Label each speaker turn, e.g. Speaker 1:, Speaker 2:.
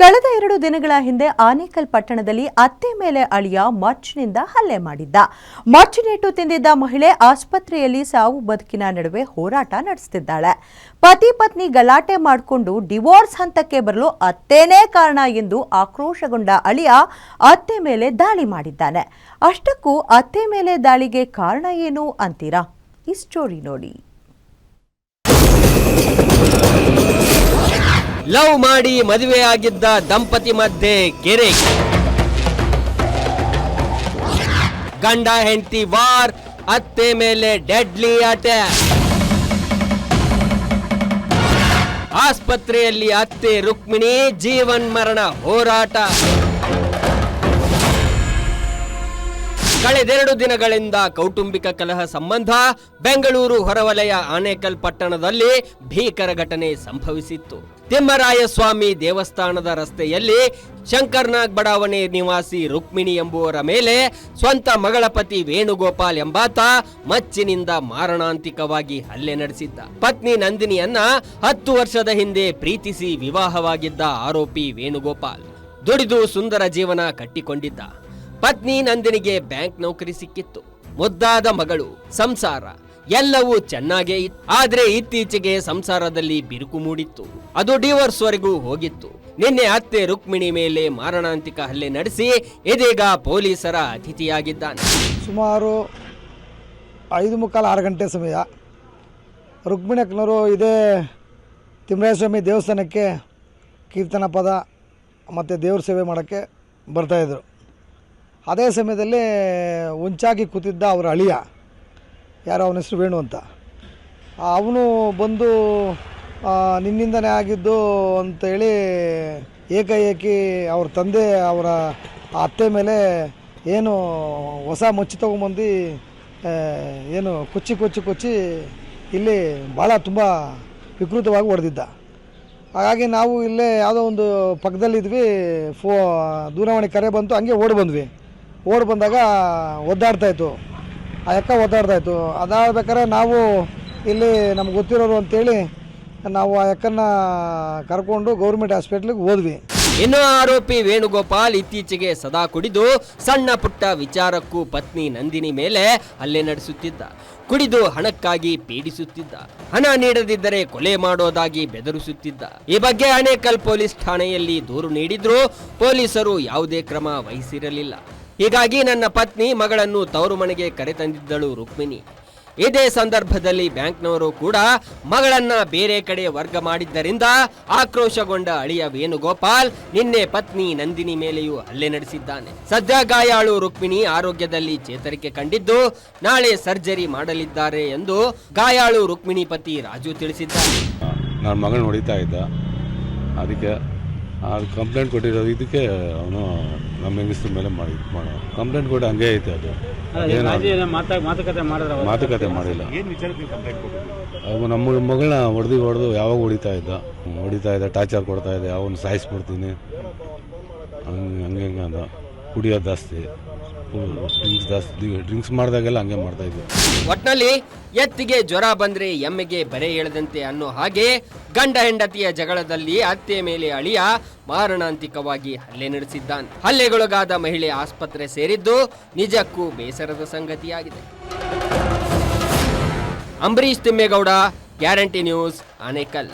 Speaker 1: ಕಳೆದ ಎರಡು ದಿನಗಳ ಹಿಂದೆ ಆನೇಕಲ್ ಪಟ್ಟಣದಲ್ಲಿ ಅತ್ತೆ ಮೇಲೆ ಅಳಿಯ ಮಚ್ಚಿನಿಂದ ಹಲ್ಲೆ ಮಾಡಿದ್ದ. ಮಚ್ಚಿನೇಟು ತಿಂದಿದ್ದ ಮಹಿಳೆ ಆಸ್ಪತ್ರೆಯಲ್ಲಿ ಸಾವು ಬದುಕಿನ ನಡುವೆ ಹೋರಾಟ ನಡೆಸುತ್ತಿದ್ದಾಳೆ ಪತಿ ಪತ್ನಿ ಗಲಾಟೆ ಮಾಡಿಕೊಂಡು ಡಿವೋರ್ಸ್ ಹಂತಕ್ಕೆ ಬರಲು ಅತ್ತೇನೇ ಕಾರಣ ಎಂದು ಆಕ್ರೋಶಗೊಂಡ ಅಳಿಯ ಅತ್ತೆ ಮೇಲೆ ದಾಳಿ ಮಾಡಿದ್ದಾನೆ. ಅಷ್ಟಕ್ಕೂ ಅತ್ತೆ ಮೇಲೆ ದಾಳಿಗೆ ಕಾರಣ ಏನು ಅಂತೀರಾ? ಈ ಸ್ಟೋರಿ ನೋಡಿ.
Speaker 2: ಲವ್ ಮಾಡಿ ಮದುವೆಯಾಗಿದ್ದ ದಂಪತಿ ಮಧ್ಯೆ ಕೆರೆ. ಗಂಡ, ಹೆಂಡತಿ ವಾರ್, ಅತ್ತೆ ಮೇಲೆ ಡೆಡ್ಲಿ ಅಟ್ಯಾಕ್ ಆಸ್ಪತ್ರೆಯಲ್ಲಿ ಅತ್ತೆ ರುಕ್ಮಿಣಿ ಜೀವನ್ ಮರಣ ಹೋರಾಟ. ಕಳೆದೆರಡು ದಿನಗಳಿಂದ ಕೌಟುಂಬಿಕ ಕಲಹ ಸಂಬಂಧ ಬೆಂಗಳೂರು ಹೊರವಲಯ ಆನೇಕಲ್ ಪಟ್ಟಣದಲ್ಲಿ ಭೀಕರ ಘಟನೆ ಸಂಭವಿಸಿತ್ತು. ತಿಮ್ಮರಾಯಸ್ವಾಮಿ ದೇವಸ್ಥಾನದ ರಸ್ತೆಯಲ್ಲಿ ಶಂಕರ್ನಾಗ್ ಬಡಾವಣೆ ನಿವಾಸಿ ರುಕ್ಮಿಣಿ ಎಂಬುವರ ಮೇಲೆ ಸ್ವಂತ ಮಗಳ ಪತಿ ವೇಣುಗೋಪಾಲ್ ಎಂಬಾತ ಮಚ್ಚಿನಿಂದ ಮಾರಣಾಂತಿಕವಾಗಿ ಹಲ್ಲೆ ನಡೆಸಿದ್ದ. ಪತ್ನಿ ನಂದಿನಿಯನ್ನ ಹತ್ತು ವರ್ಷದ ಹಿಂದೆ ಪ್ರೀತಿಸಿ ವಿವಾಹವಾಗಿದ್ದ ಆರೋಪಿ ವೇಣುಗೋಪಾಲ್. ದುಡಿದು ಸುಂದರ ಜೀವನ ಕಟ್ಟಿಕೊಂಡಿದ್ದ. ಪತ್ನಿ ನಂದಿನಿಗೆ ಬ್ಯಾಂಕ್ ನೌಕರಿ ಸಿಕ್ಕಿತ್ತು. ಮುದ್ದಾದ ಮಗಳು, ಸಂಸಾರ, ಎಲ್ಲವೂ ಚೆನ್ನಾಗೇ ಇತ್ತು. ಆದ್ರೆ ಇತ್ತೀಚೆಗೆ ಸಂಸಾರದಲ್ಲಿ ಬಿರುಕು ಮೂಡಿತ್ತು. ಅದು ಡಿವೋರ್ಸ್ ವರೆಗೂ ಹೋಗಿತ್ತು. ನಿನ್ನೆ ಅತ್ತೆ ರುಕ್ಮಿಣಿ ಮೇಲೆ ಮಾರಣಾಂತಿಕ ಹಲ್ಲೆ ನಡೆಸಿ ಇದೀಗ ಪೊಲೀಸರ ಅತಿಥಿಯಾಗಿದ್ದಾನೆ.
Speaker 3: ಸುಮಾರು ಐದು ಮುಕ್ಕಾಲು ಆರು ಗಂಟೆ ಸಮಯ. ರುಕ್ಮಿಣಕ್ಕನವರು ಇದೇ ತಿಮ್ಮರಾಯಸ್ವಾಮಿ ದೇವಸ್ಥಾನಕ್ಕೆ ಕೀರ್ತನ ಪದ ಮತ್ತು ದೇವ್ರ ಸೇವೆ ಮಾಡೋಕ್ಕೆ ಬರ್ತಾಯಿದ್ರು ಅದೇ ಸಮಯದಲ್ಲಿ ಉಂಚಾಗಿ ಕೂತಿದ್ದ ಅವರ ಅಳಿಯ, ಯಾರೋ ಅವನ ಹೆಸರು ವೇಣು ಅಂತ. ಅವನು ಬಂದು ನಿನ್ನಿಂದನೇ ಆಗಿದ್ದು ಅಂತೇಳಿ ಏಕಾಏಕಿ ಅವ್ರ ತಂದೆ, ಅವರ ಅತ್ತೆ ಮೇಲೆ ಏನು ಹೊಸ ಮುಚ್ಚಿ ತೊಗೊಂಬಂದು ಏನು ಕೊಚ್ಚಿ ಕೊಚ್ಚಿ ಕೊಚ್ಚಿ ಇಲ್ಲಿ ಭಾಳ ತುಂಬ ವಿಕೃತವಾಗಿ ಹೊಡೆದಿದ್ದ. ಹಾಗಾಗಿ ನಾವು ಇಲ್ಲೇ ಯಾವುದೋ ಒಂದು ಪಕ್ಕದಲ್ಲಿದ್ವಿ, ಫೋ, ದೂರವಾಣಿ ಕರೆ ಬಂತು, ಹಂಗೆ ಓಡಿ ಬಂದ್ವಿ. ಓಡಿ ಬಂದಾಗ ಒದ್ದಾಡ್ತಾಯಿತ್ತು ಆ ಅಕ್ಕ ಒದ್ದಾಡ್ತಾಯಿತ್ತು ಅದಾಡ್ಬೇಕಾದ್ರೆ ನಾವು ಇಲ್ಲಿ ನಮ್ಗೆ ಗೊತ್ತಿರೋರು ಅಂತೇಳಿ ನಾವು ಆ ಎಕ್ಕನ್ನ ಕರ್ಕೊಂಡು ಗೌರ್ಮೆಂಟ್ ಹಾಸ್ಪಿಟ್ಲಿಗೆ ಹೋದ್ವಿ.
Speaker 2: ಇನ್ನು ಆರೋಪಿ ವೇಣುಗೋಪಾಲ್ ಇತ್ತೀಚೆಗೆ ಸದಾ ಕುಡಿದು ಸಣ್ಣ ಪುಟ್ಟ ವಿಚಾರಕ್ಕೂ ಪತ್ನಿ ನಂದಿನಿ ಮೇಲೆ ಹಲ್ಲೆ ನಡೆಸುತ್ತಿದ್ದ. ಕುಡಿದು ಹಣಕ್ಕಾಗಿ ಪೀಡಿಸುತ್ತಿದ್ದ. ಹಣ ನೀಡದಿದ್ದರೆ ಕೊಲೆ ಮಾಡೋದಾಗಿ ಬೆದರಿಸುತ್ತಿದ್ದ. ಈ ಬಗ್ಗೆ ಅನೇಕಲ್ ಪೊಲೀಸ್ ಠಾಣೆಯಲ್ಲಿ ದೂರು ನೀಡಿದ್ರೂ ಪೊಲೀಸರು ಯಾವುದೇ ಕ್ರಮ ವಹಿಸಿರಲಿಲ್ಲ. ಹೀಗಾಗಿ ನನ್ನ ಪತ್ನಿ ಮಗಳನ್ನು ತವರು ಮನೆಗೆ ಕರೆತಂದಿದ್ದಳು ರುಕ್ಮಿಣಿ. ಇದೇ ಸಂದರ್ಭದಲ್ಲಿ ಬ್ಯಾಂಕ್ನವರು ಕೂಡ ಮಗಳನ್ನ ಬೇರೆ ಕಡೆ ವರ್ಗ ಮಾಡಿದ್ದರಿಂದ ಆಕ್ರೋಶಗೊಂಡ ಅಳಿಯ ವೇಣುಗೋಪಾಲ್ ನಿನ್ನೆ ಪತ್ನಿ ನಂದಿನಿ ಮೇಲೆಯೂ ಹಲ್ಲೆ ನಡೆಸಿದ್ದಾನೆ. ಸದ್ಯ ಗಾಯಾಳು ರುಕ್ಮಿಣಿ ಆರೋಗ್ಯದಲ್ಲಿ ಚೇತರಿಕೆ ಕಂಡಿದ್ದು ನಾಳೆ ಸರ್ಜರಿ ಮಾಡಲಿದ್ದಾರೆ ಎಂದು ಗಾಯಾಳು ರುಕ್ಮಿಣಿ ಪತಿ ರಾಜು ತಿಳಿಸಿದ್ದಾರೆ.
Speaker 4: ನನ್ನ ಮಗಳು ಅದಕ್ಕೆ ಅದು ಕಂಪ್ಲೇಂಟ್ ಕೊಟ್ಟಿರೋದು ಇದಕ್ಕೆ ಅವನು ನಮ್ಮ ಹೆಂಗಸ್ರ ಮೇಲೆ ಮಾಡಿ ಮಾಡೋ. ಕಂಪ್ಲೇಂಟ್ ಕೊಟ್ಟು ಹಂಗೆ ಐತೆ ಅದು. ಏನು
Speaker 5: ಮಾತುಕತೆ ಮಾಡಿದ್ರ
Speaker 4: ಮಾತುಕತೆ ಮಾಡಿಲ್ಲ. ಅವು ನಮ್ಮ ಮಗಳನ್ನ ಹೊಡೆದು ಹೊಡೆದು ಯಾವಾಗ ಹೊಡಿತಾ ಇದ್ದ? ಹೊಡಿತಾ ಇದ್ದ ಟಾರ್ಚರ್ ಕೊಡ್ತಾ ಇದ್ದೆ ಅವನು ಸಾಯಿಸ್ಬಿಡ್ತೀನಿ. ಹಂಗೆ ಹಂಗೆ ಹಂಗೆ ಅಂದ. ಕುಡಿಯೋದು ಜಾಸ್ತಿ. ಡ್ರಿಂಕ್ಸ್ ಜಾಸ್ತಿ ಡ್ರಿಂಕ್ಸ್ ಮಾಡಿದಾಗೆಲ್ಲ ಹಂಗೆ ಮಾಡ್ತಾ ಇದ್ವಿ.
Speaker 2: ಒಟ್ನಲ್ಲಿ ಎತ್ತಿಗೆ ಜ್ವರ ಬಂದ್ರೆ ಎಮ್ಮೆಗೆ ಬರೆ ಎಳೆದಂತೆ ಅನ್ನೋ ಹಾಗೆ ಗಂಡ ಹೆಂಡತಿಯ ಜಗಳದಲ್ಲಿ ಅತ್ತೆ ಮೇಲೆ ಅಳಿಯ ಮಾರಣಾಂತಿಕವಾಗಿ ಹಲ್ಲೆ ನಡೆಸಿದ್ದಾನೆ. ಹಲ್ಲೆಗೊಳಗಾದ ಮಹಿಳೆ ಆಸ್ಪತ್ರೆ ಸೇರಿದ್ದು ನಿಜಕ್ಕೂ ಬೇಸರದ ಸಂಗತಿಯಾಗಿದೆ. Ambareesh Thimmegowda, guarantee news Anekal.